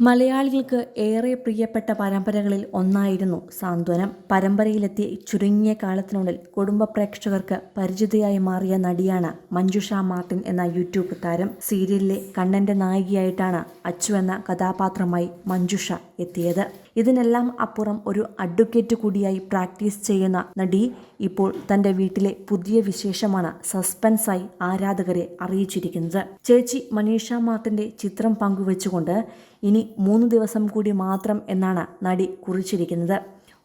മലയാളികൾക്ക് ഏറെ പ്രിയപ്പെട്ട പരമ്പരകളിൽ ഒന്നായിരുന്നു സാന്ത്വനം. പരമ്പരയിലെത്തി ചുരുങ്ങിയ കാലത്തിനുള്ളിൽ കുടുംബ പ്രേക്ഷകർക്ക് പരിചിതയായി മാറിയ നടിയാണ് മഞ്ജുഷ മാർട്ടിൻ എന്ന യൂട്യൂബ് താരം. സീരിയലിലെ കണ്ണന്റെ നായികയായിട്ടാണ് അച്ചു എന്ന കഥാപാത്രമായി മഞ്ജുഷ എത്തിയത്. ഇതിനെല്ലാം അപ്പുറം ഒരു അഡ്വക്കേറ്റ് കൂടിയായി പ്രാക്ടീസ് ചെയ്യുന്ന നടി ഇപ്പോൾ തന്റെ വീട്ടിലെ പുതിയ വിശേഷമാണ് സസ്പെൻസായി ആരാധകരെ അറിയിച്ചിരിക്കുന്നത്. ചേച്ചി മനീഷ മാത്തിന്റെ ചിത്രം പങ്കുവെച്ചുകൊണ്ട് ഇനി മൂന്ന് ദിവസം കൂടി മാത്രം എന്നാണ് നടി കുറിച്ചിരിക്കുന്നത്.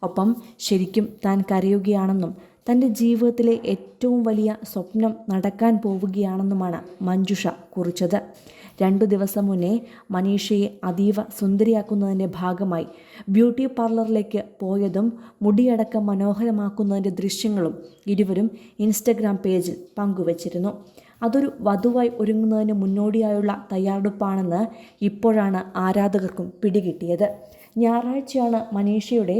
ഒപ്പം ശരിക്കും താൻ കരയുകയാണെന്നും തന്റെ ജീവിതത്തിലെ ഏറ്റവും വലിയ സ്വപ്നം നടക്കാൻ പോവുകയാണെന്നുമാണ് മഞ്ജുഷ കുറിച്ചത്. രണ്ടു ദിവസം മുന്നേ മനീഷയെ അതീവ സുന്ദരിയാക്കുന്നതിന്റെ ഭാഗമായി ബ്യൂട്ടി പാർലറിലേക്ക് പോയതും മുടിയടക്കം മനോഹരമാക്കുന്നതിന്റെ ദൃശ്യങ്ങളും ഇരുവരും ഇൻസ്റ്റഗ്രാം പേജിൽ പങ്കുവച്ചിരുന്നു. അതൊരു വധുവായി ഒരുങ്ങുന്നതിന് മുന്നോടിയായുള്ള തയ്യാറെടുപ്പാണെന്ന് ഇപ്പോഴാണ് ആരാധകർക്കും പിടികിട്ടിയത്. ഞായറാഴ്ചയാണ് മനീഷയുടെ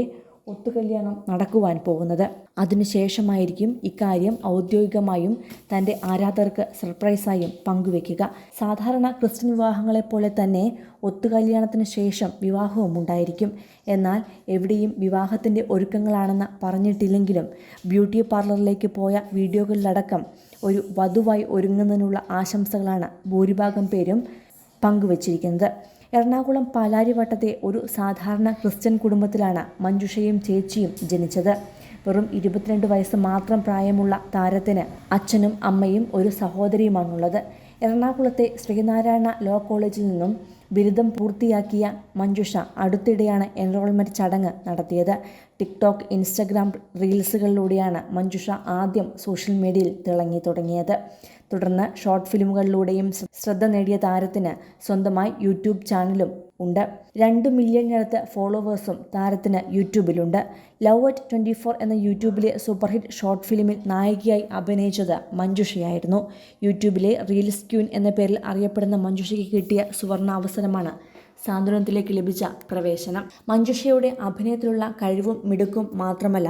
ഒത്തുകല്യാണം നടക്കുവാൻ പോകുന്നത്. അതിനുശേഷമായിരിക്കും ഇക്കാര്യം ഔദ്യോഗികമായും തന്റെ ആരാധകർക്ക് സർപ്രൈസായും പങ്കുവെക്കുക. സാധാരണ ക്രിസ്ത്യൻ വിവാഹങ്ങളെപ്പോലെ തന്നെ ഒത്തുകല്യാണത്തിന് ശേഷം വിവാഹവും ഉണ്ടായിരിക്കും. എന്നാൽ എവിടെയും വിവാഹത്തിന്റെ ഒരുക്കങ്ങളാണെന്ന് പറഞ്ഞിട്ടില്ലെങ്കിലും ബ്യൂട്ടി പാർലറിലേക്ക് പോയ വീഡിയോകളിലടക്കം ഒരു വധുവായി ഒരുങ്ങുന്നതിനുള്ള ആശംസകളാണ് ഭൂരിഭാഗം പേരും പങ്കുവച്ചിരിക്കുന്നത്. എറണാകുളം പാലാരിവട്ടത്തെ ഒരു സാധാരണ ക്രിസ്ത്യൻ കുടുംബത്തിലാണ് മഞ്ജുഷയും ചേച്ചിയും ജനിച്ചത്. വെറും ഇരുപത്തിരണ്ട് വയസ്സ് മാത്രം പ്രായമുള്ള താരത്തിന് അച്ഛനും അമ്മയും ഒരു സഹോദരിയുമാണുള്ളത്. എറണാകുളത്തെ ശ്രീനാരായണ ലോ കോളേജിൽ നിന്നും ബിരുദം പൂർത്തിയാക്കിയ മഞ്ജുഷ അടുത്തിടെയാണ് എൻറോൾമെന്റ് ചടങ്ങ് നടത്തിയത്. ടിക്ടോക്ക് ഇൻസ്റ്റഗ്രാം റീൽസുകളിലൂടെയാണ് മഞ്ജുഷ ആദ്യം സോഷ്യൽ മീഡിയയിൽ തിളങ്ങി തുടങ്ങിയത്. തുടർന്ന് ഷോർട്ട് ഫിലിമുകളിലൂടെയും ശ്രദ്ധ നേടിയ താരത്തിന് സ്വന്തമായി യൂട്യൂബ് ചാനലും ഉണ്ട്. രണ്ട് മില്യണിനടുത്ത് ഫോളോവേഴ്സും താരത്തിന് യൂട്യൂബിലുണ്ട്. ലവ് അറ്റ് ട്വന്റി ഫോർ എന്ന യൂട്യൂബിലെ സൂപ്പർഹിറ്റ് ഷോർട്ട് ഫിലിമിൽ നായികയായി അഭിനയിച്ചത് മഞ്ജുഷയായിരുന്നു. യൂട്യൂബിലെ റീൽസ് ക്യൂൻ എന്ന പേരിൽ അറിയപ്പെടുന്ന മഞ്ജുഷയ്ക്ക് കിട്ടിയ സുവർണ അവസരമാണ് സാന്ത്വനത്തിലേക്ക് ലഭിച്ച പ്രവേശനം. മഞ്ജുഷയുടെ അഭിനയത്തിലുള്ള കഴിവും മിടുക്കും മാത്രമല്ല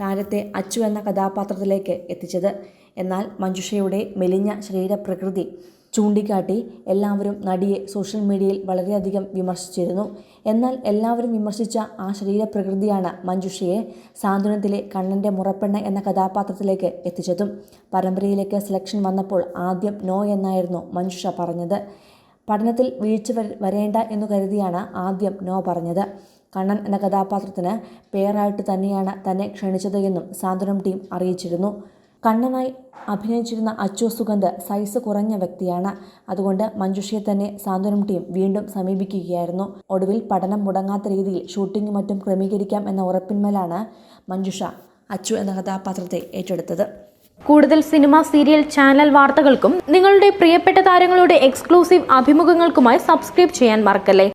താരത്തെ അച്ചു എന്ന കഥാപാത്രത്തിലേക്ക് എത്തിച്ചത്. എന്നാൽ മഞ്ജുഷയുടെ മെലിഞ്ഞ ശരീരപ്രകൃതി ചൂണ്ടിക്കാട്ടി എല്ലാവരും നടിയെ സോഷ്യൽ മീഡിയയിൽ വളരെയധികം വിമർശിച്ചിരുന്നു. എന്നാൽ എല്ലാവരും വിമർശിച്ച ആ ശരീരപ്രകൃതിയാണ് മഞ്ജുഷയെ സാന്ത്വനത്തിലെ കണ്ണന്റെ മുറപ്പെണ്ണ എന്ന കഥാപാത്രത്തിലേക്ക് എത്തിച്ചതും. പരമ്പരയിലേക്ക് സെലക്ഷൻ വന്നപ്പോൾ ആദ്യം നോ എന്നായിരുന്നു മഞ്ജുഷ പറഞ്ഞത്. പഠനത്തിൽ വീഴ്ച വരേണ്ട എന്നു കരുതിയാണ് ആദ്യം നോ പറഞ്ഞത്. കണ്ണൻ എന്ന കഥാപാത്രത്തിന് പേരായിട്ട് തന്നെയാണ് തന്നെ ക്ഷണിച്ചത് എന്നും സാന്ത്വനം ടീം അറിയിച്ചിരുന്നു. കണ്ണനായി അഭിനയിച്ചിരുന്ന അച്ചു സുഗന്ധ് സൈസ് കുറഞ്ഞ വ്യക്തിയാണ്. അതുകൊണ്ട് മഞ്ജുഷയെ തന്നെ സാന്ത്വനം ടീം വീണ്ടും സമീപിക്കുകയായിരുന്നു. ഒടുവിൽ പഠനം മുടങ്ങാത്ത രീതിയിൽ ഷൂട്ടിംഗ് മറ്റും ക്രമീകരിക്കാം എന്ന ഉറപ്പിന്മേലാണ് മഞ്ജുഷ അച്ചു എന്ന കഥാപാത്രത്തെ ഏറ്റെടുത്തത്. കൂടുതൽ സിനിമ സീരിയൽ ചാനൽ വാർത്തകൾക്കും നിങ്ങളുടെ പ്രിയപ്പെട്ട താരങ്ങളുടെ എക്സ്ക്ലൂസീവ് അഭിമുഖങ്ങൾക്കുമായി സബ്സ്ക്രൈബ് ചെയ്യാൻ മറക്കല്ലേ?